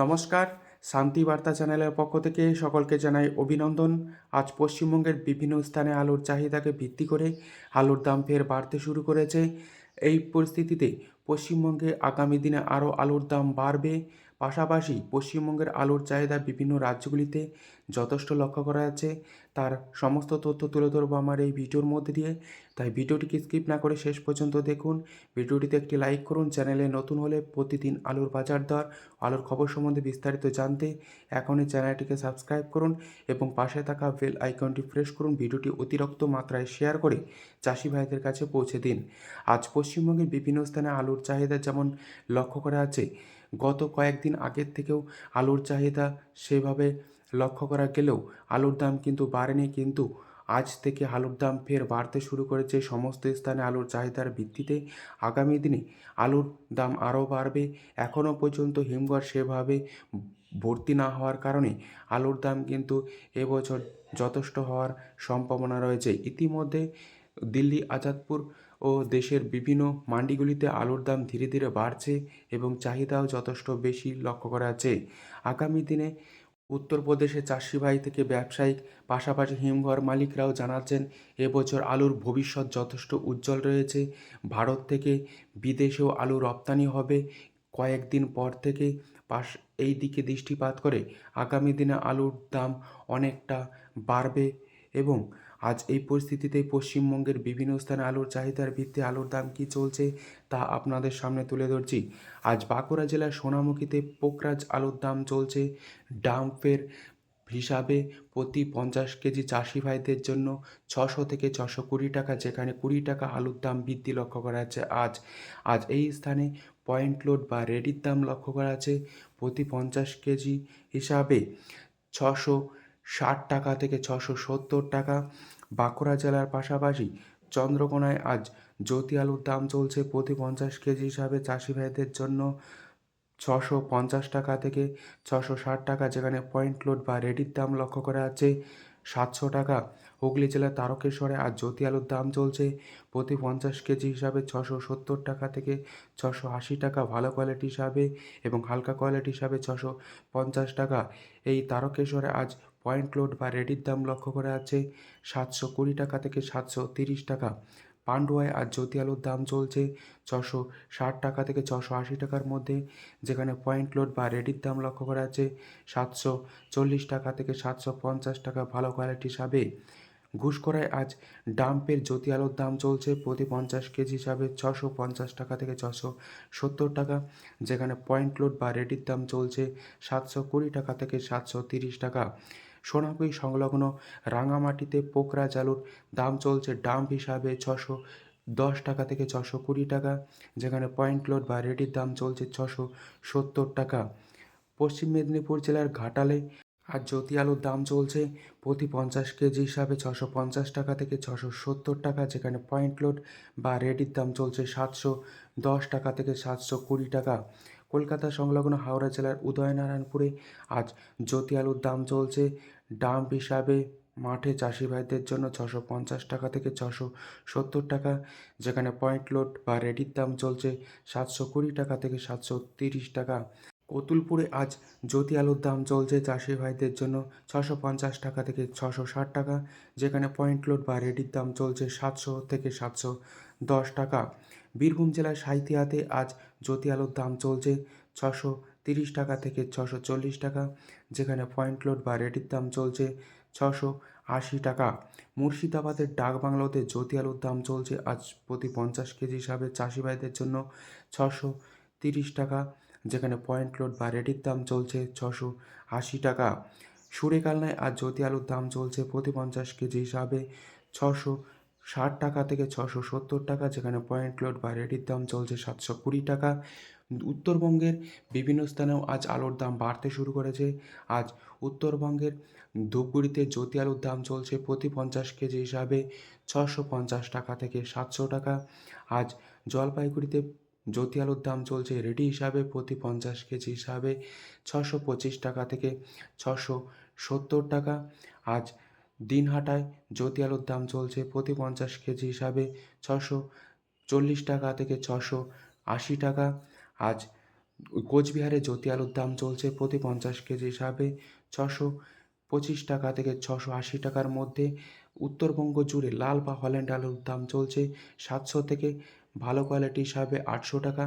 নমস্কার, শান্তি বার্তা চ্যানেলের পক্ষ থেকে সকলকে জানাই অভিনন্দন। আজ পশ্চিমবঙ্গের বিভিন্ন স্থানে আলুর চাহিদাকে ভিত্তি করে আলুর দাম ফের বাড়তে শুরু করেছে। এই পরিস্থিতিতে পশ্চিমবঙ্গে আগামী দিনে আরও আলুর দাম বাড়বে। পাশাপাশি পশ্চিমবঙ্গের আলুর চাহিদা বিভিন্ন রাজ্যগুলিতে যথেষ্ট লক্ষ্য করা যাচ্ছে। তার সমস্ত তথ্য তুলে ধরবো আমার এই ভিডিওর মধ্যে দিয়ে। তাই ভিডিওটিকে স্কিপ না করে শেষ পর্যন্ত দেখুন। ভিডিওটিতে একটি লাইক করুন। চ্যানেলে নতুন হলে প্রতিদিন আলুর বাজার দর, আলুর খবর সম্বন্ধে বিস্তারিত জানতে এখনই চ্যানেলটিকে সাবস্ক্রাইব করুন এবং পাশে থাকা বেল আইকনটি প্রেস করুন। ভিডিওটি অতিরিক্ত মাত্রায় শেয়ার করে চাষি ভাইদের কাছে পৌঁছে দিন। আজ পশ্চিমবঙ্গের বিভিন্ন স্থানে আলুর চাহিদা যেমন লক্ষ্য করা আছে গত কয়েকদিন আগের থেকেও আলুর চাহিদা সেভাবে লক্ষ্য করা গেলেও আলুর দাম কিন্তু বাড়েনি, কিন্তু আজ থেকে আলুর দাম ফের বাড়তে শুরু করেছে। সমস্ত স্থানে আলুর চাহিদার ভিত্তিতে আগামী দিনে আলুর দাম আরও বাড়বে। এখনও পর্যন্ত হিমঘর সেভাবে ভর্তি না হওয়ার কারণে আলুর দাম কিন্তু এবছর যথেষ্ট হওয়ার সম্ভাবনা রয়েছে। ইতিমধ্যে দিল্লি, আজাদপুর ও দেশের বিভিন্ন মান্ডিগুলিতে আলুর দাম ধীরে ধীরে বাড়ছে এবং চাহিদাও যথেষ্ট বেশি লক্ষ্য করা যাচ্ছে। আগামী দিনে উত্তরপ্রদেশে চাষি ভাই থেকে ব্যবসায়িক পাশাপাশি হিমঘর মালিকরাও জানাচ্ছেন, এবছর আলুর ভবিষ্যৎ যথেষ্ট উজ্জ্বল রয়েছে। ভারত থেকে বিদেশেও আলু রপ্তানি হবে। কয়েকদিন পর থেকে পাশ, এই দিকে দৃষ্টিপাত করে আগামী দিনে আলুর দাম অনেকটা বাড়বে এবং আজ এই পরিস্থিতিতে পশ্চিমবঙ্গের বিভিন্ন স্থানে আলুর চাহিদার ভিত্তিতে আলুর দাম কী চলছে তা আপনাদের সামনে তুলে ধরছি। আজ বাঁকুড়া জেলার সোনামুখীতে পোকরাজ আলুর দাম চলছে ডাম্পের হিসাবে প্রতি পঞ্চাশ কেজি চাষি ভাইদের জন্য ছশো থেকে ছশো কুড়ি টাকা, যেখানে কুড়ি টাকা আলুর দাম বৃদ্ধি লক্ষ্য করা যাচ্ছে আজ। আজ এই স্থানে পয়েন্ট লোড বা রেডির দাম লক্ষ্য করা আছে প্রতি পঞ্চাশ কেজি হিসাবে ছশো ষাট টাকা থেকে ছশো সত্তর টাকা। বাঁকুড়া জেলার পাশাপাশি চন্দ্রকোনায় আজ জ্যোতি আলুর দাম চলছে প্রতি পঞ্চাশ কেজি হিসাবে। চাষি ভাইদের জন্য ছশো পঞ্চাশ টাকা থেকে ছশো ষাট টাকা, যেখানে পয়েন্ট লোড বা রেডির দাম লক্ষ্য করা যাচ্ছে সাতশো টাকা। হুগলি জেলার তারকেশ্বরে আজ জ্যোতি আলুর দাম চলছে প্রতি পঞ্চাশ কেজি হিসাবে ছশো সত্তর টাকা থেকে ছশো আশি টাকা, ভালো কোয়ালিটি হিসাবে এবং হালকা কোয়ালিটি হিসাবে ছশো পঞ্চাশ টাকা। এই তারকেশ্বরে আজ পয়েন্ট লোড বা রেডির দাম লক্ষ্য করা যাচ্ছে সাতশো কুড়ি টাকা থেকে সাতশো তিরিশ টাকা। পান্ডুয়ায় আজ জ্যোতি আলুর দাম চলছে ছশো ষাট টাকা থেকে ছশো আশি টাকার মধ্যে, যেখানে পয়েন্ট লোড বা রেডির দাম লক্ষ্য করা যাচ্ছে সাতশো চল্লিশ টাকা থেকে সাতশো পঞ্চাশ টাকা ভালো কোয়ালিটি হিসাবে ঘুষকরায় আজ ডাম্পের জ্যোতি আলুর দাম চলছে প্রতি পঞ্চাশ কেজি হিসাবে ছশো পঞ্চাশ টাকা থেকে ছশো সত্তর টাকা, যেখানে পয়েন্ট লোড বা রেডির দাম চলছে সাতশো কুড়ি টাকা থেকে সাতশো তিরিশ টাকা। সোনাপুই সংলগ্ন রাঙামাটিতে পোকরা আলুর দাম চলছে ডাম্প হিসাবে ছশো দশ টাকা থেকে ছশো কুড়ি টাকা, যেখানে পয়েন্ট লোড বা রেডির দাম চলছে ছশো সত্তর টাকা। পশ্চিম মেদিনীপুর জেলার ঘাটালে আর জ্যোতি আলুর দাম চলছে প্রতি পঞ্চাশ কেজি হিসাবে ছশো পঞ্চাশ টাকা থেকে ছশো সত্তর টাকা, যেখানে পয়েন্ট লোড বা রেডির দাম চলছে সাতশো দশ টাকা থেকে সাতশো কুড়ি টাকা। কলকাতা সংলগ্ন হাওড়া জেলার উদয়নারায়ণপুরে আজ জ্যোতি আলুর দাম চলছে। ডাম্প হিসাবে মাঠে চাষি ভাইদের জন্য ছশো পঞ্চাশ টাকা থেকে ছশো সত্তর টাকা, যেখানে পয়েন্ট লোড বা রেডির দাম চলছে সাতশো কুড়ি টাকা থেকে সাতশো তিরিশ টাকা। কতুলপুরে আজ জ্যোতি আলুর দাম চলছে চাষি ভাইদের জন্য ছশো পঞ্চাশ টাকা থেকে ছশো ষাট টাকা, যেখানে পয়েন্ট লোড বা রেডির দাম চলছে সাতশো থেকে সাতশো দশ টাকা। বীরভূম জেলার সাঁইথিয়াতে আজ জ্যোতি আলুর দাম চলছে ছশো তিরিশ টাকা থেকে ছশো চল্লিশ টাকা, যেখানে পয়েন্ট লোড বা রেডির দাম চলছে ছশো আশি টাকা। মুর্শিদাবাদের ডাক ডাকবাংলোতে জ্যোতি আলুর দাম চলছে আজ প্রতি পঞ্চাশ কেজি হিসাবে চাষি ভাইদের জন্য ছশো তিরিশ টাকা, যেখানে পয়েন্ট লোড বা রেডির দাম চলছে ছশো আশি টাকা। সুরেকালনায় আজ জ্যোতি আলুর দাম চলছে প্রতি পঞ্চাশ কেজি হিসাবে ছশো ষাট টাকা থেকে ছশো সত্তর টাকা, যেখানে পয়েন্ট লোড বা রেডির দাম চলছে সাতশো কুড়ি টাকা। উত্তরবঙ্গের বিভিন্ন স্থানেও আজ আলুর দাম বাড়তে শুরু করেছে। আজ উত্তরবঙ্গের ধূপগুড়িতে জ্যোতি আলুর দাম চলছে প্রতি পঞ্চাশ কেজি হিসাবে ছশো পঞ্চাশ টাকা থেকে সাতশো টাকা। আজ জলপাইগুড়িতে জ্যোতি আলুর দাম চলছে রেডি হিসাবে প্রতি পঞ্চাশ কেজি হিসাবে ছশো পঁচিশ টাকা থেকে ছশো সত্তর টাকা। আজ দিনহাটায় জ্যোতি আলুর দাম চলছে প্রতি পঞ্চাশ কেজি হিসাবে ছশো চল্লিশ টাকা থেকে ছশো আশি টাকা। আজ কোচবিহারে জ্যোতি আলুর দাম চলছে প্রতি পঞ্চাশ কেজি হিসাবে ছশো পঁচিশ টাকা থেকে ছশো আশি টাকার মধ্যে। উত্তরবঙ্গ জুড়ে লাল বা হল্যান্ড আলুর দাম চলছে সাতশো থেকে ভালো কোয়ালিটি হিসাবে আটশো টাকা।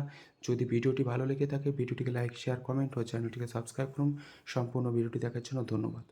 যদি ভিডিওটি ভালো লেগে থাকে, ভিডিওটিকে লাইক, শেয়ার, কমেন্ট ও চ্যানেলটিকে সাবস্ক্রাইব করুন। সম্পূর্ণ ভিডিওটি দেখার জন্য ধন্যবাদ।